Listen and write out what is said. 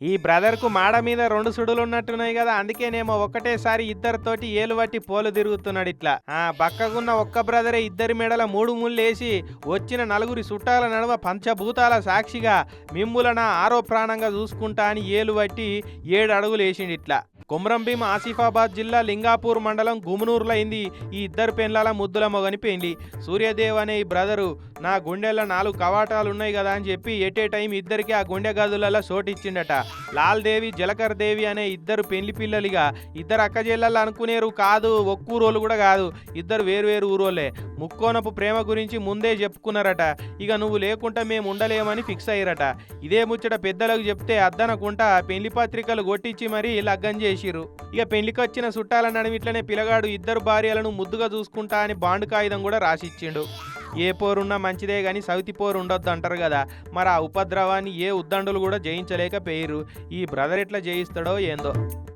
ఈ బ్రదర్కు మాడ మీద రెండు సుడులు ఉన్నట్టున్నాయి కదా అందుకేనేమో ఒకటేసారి ఇద్దరితోటి ఏలు పట్టి పోలు తిరుగుతున్నాడు ఇట్లా. ఆ బక్కగున్న ఒక్క బ్రదరే ఇద్దరి మెడల మూడు ముళ్ళేసి వచ్చిన నలుగురి చుట్టాల నడుమ పంచభూతాల సాక్షిగా మిమ్ములన ఆరో ప్రాణంగా చూసుకుంటా అని ఏలు పట్టి ఏడు అడుగులు వేసిండు ఇట్లా. కొమరంభీం ఆసిఫాబాద్ జిల్లా లింగాపూర్ మండలం గుమునూరులో అయింది. ఈ ఇద్దరు పెండ్లాల ముద్దుల మొగని పెండ్లి సూర్యదేవ్ అనే ఈ బ్రదరు నా గుండెల్లో నాలుగు కవాటాలు ఉన్నాయి కదా అని చెప్పి ఎట్ ఏ టైం ఇద్దరికి ఆ గుండె గదులలో చోటిచ్చిండట లాల్ దేవి జలకర్ దేవి అనే ఇద్దరు పెళ్ళి పిల్లలుగా ఇద్దరు అక్క చెల్లెళ్ళు అనుకునేరు కాదు ఒక్కూరోళ్ళు కూడా కాదు. ఇద్దరు వేరు వేరు ఊరోళ్ళే. ముక్కోనపు ప్రేమ గురించి ముందే చెప్పుకున్నారట. ఇక నువ్వు లేకుండా మేము ఉండలేమని ఫిక్స్ అయ్యారట. ఇదే ముచ్చట పెద్దలకు చెప్తే అద్దనకుంటా పెళ్ళి పత్రికలు కొట్టించి మరీ లగ్గం చేసిరు ఇక పెళ్ళికొచ్చిన చుట్టాల నడిమిట్లనే పిలగాడు ఇద్దరు భార్యలను ముద్దుగా చూసుకుంటా అని బాండ్ కాగితం కూడా రాసిచ్చిండు. ఏ పోరున్నా మంచిదే కానీ సవితి పోరు ఉండొద్దు అంటారు కదా. మరి ఆ ఉపద్రవాన్ని ఏ ఉద్దండులు కూడా జయించలేక పేరు ఈ బ్రదర్ ఎట్లా జయిస్తాడో ఏందో.